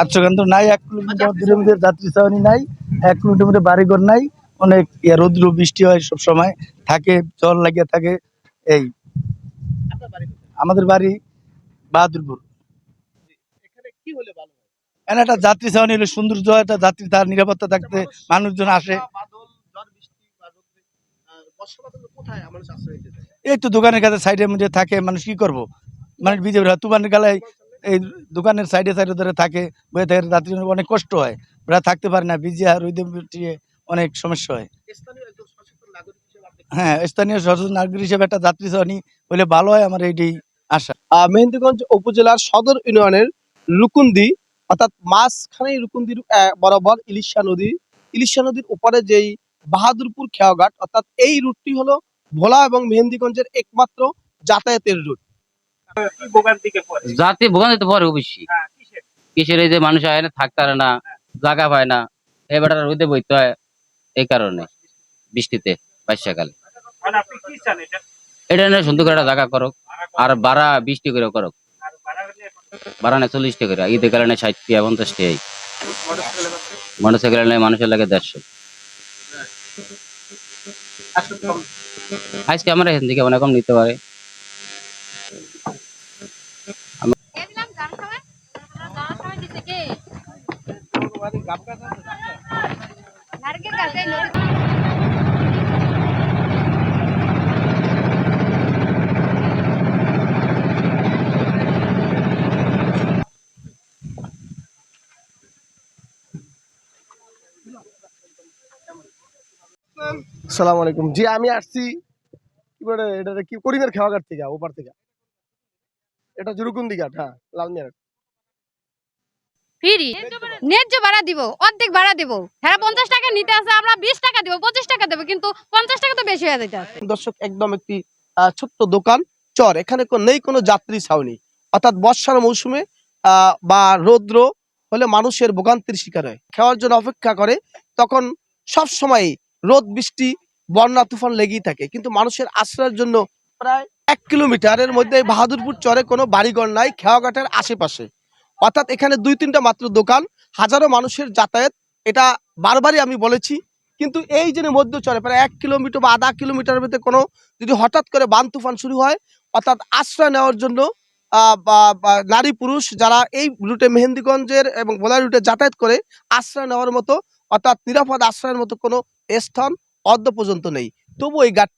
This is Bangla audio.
আটশো কেন্দ্র নাই এক কিলোমিটার দূরের মধ্যে যাত্রী ছাউনি নাই এক কিলোমিটার বাড়িঘর নাই অনেক রৌদ্র বৃষ্টি হয় সব সময় থাকে জল লাগিয়ে থাকে এই? আমাদের বাড়ি বাহাদুরপুর। একটা যাত্রী ছাউনি হলে সৌন্দর্য একটা যাত্রী তার নিরাপত্তা থাকতে মানুষজন আসে। এই তো দোকানের কাছে সাইডের মধ্যে থাকে মানুষ কি করব? মানুষ বিজেপি তুফানের গালায় এই দোকানের সাইডে সাইডে ধরে থাকে বয়ে থাকে যাত্রী অনেক কষ্ট হয়। ওরা থাকতে পারে না ভিজে আর রোদে অনেক সমস্যা হয়। হ্যাঁ স্থানীয় সচেতন নাগরিক হিসেবে একটা যাত্রী ছাউনি হলে ভালো হয় আমার এইটাই আশা। মেহেন্দিগঞ্জ উপজেলার সদর ইউনিয়নের রুকুন্দি অর্থাৎ মাঝখানে রুকুন্দির বরাবর ইলিশা নদী। ইলিশা নদীর উপরে যেই বাহাদুরপুর খেয়াঘাট অর্থাৎ এই রুটটি হলো ভোলা এবং মেহেন্দিগঞ্জের একমাত্র যাতায়াতের রুট। জাতি ভোগান দিতে পারে বেশি কিসের? এই যে মানুষ হয় না থাকতে পারে না জায়গা পায় না এবার রোদে বইতে হয় এই কারণে বৃষ্টিতে বর্ষাকালে। এটা? নিয়ে সুন্দর করে একটা জায়গা করো আর বারা বৃষ্টি করে করো বারা না চল্লিশ টাকা করে ঈদের কারণে ষাট টাকা পঞ্চাশ টাকা। মোটরসাইকেল নেই মানুষের লাগে দেড়শো। আজকে আমরা এখান থেকে অনেক কম নিতে পারে। নারকেল গাছে সালাম আলাইকুম। জি আমি আসছি কি বলে এটা কি করিমের খেয়াঘাট থেকে ওপার থেকে। এটা জুরুকুন্দি ঘাট হ্যাঁ লালমিয়া ফ্রি। ন্যায্য ভাড়া দিব অর্ধেক ভাড়া দিব। হ্যাঁ পঞ্চাশ টাকা নিতে আছে আমরা বিশ টাকা দিব পঁচিশ টাকা দেবো কিন্তু পঞ্চাশ টাকা তো বেশি হয়ে যেতে আছে। দর্শক একদম একটি ছোট্ট দোকান চর এখানে নেই কোনো যাত্রী ছাউনি। অর্থাৎ বর্ষার মৌসুমে আহ, বা রৌদ্র হলে মানুষের ভোগান্তির শিকার হয়। খাওয়ার জন্য অপেক্ষা করে তখন সব সময় রোদ, বৃষ্টি, বন্যা, তুফান লেগেই থাকে। কিন্তু মানুষের আশ্রয়ের জন্য প্রায় এক কিলোমিটারের মধ্যে বাহাদুরপুর চরে কোনো বাড়িঘর নাই খেয়াঘাটের আশেপাশে। অর্থাৎ এখানে দুই তিনটা মাত্র দোকান, হাজারো মানুষের যাতায়াত। এটা বারবারই আমি বলেছি। কিন্তু এই যে মধ্য চরে প্রায় এক কিলোমিটার বা আধা কিলোমিটারের মধ্যে কোনো যদি হঠাৎ করে বান, তুফান শুরু হয়, অর্থাৎ আশ্রয় নেওয়ার জন্য নারী, পুরুষ যারা এই রুটে মেহেন্দিগঞ্জের এবং ভোলা রুটে যাতায়াত করে আশ্রয় নেওয়ার মতো, অর্থাৎ নিরাপদ আশ্রয়ের মতো কোনো স্থান অর্ধ পর্যন্ত নেই। তবু এই ঘাটটি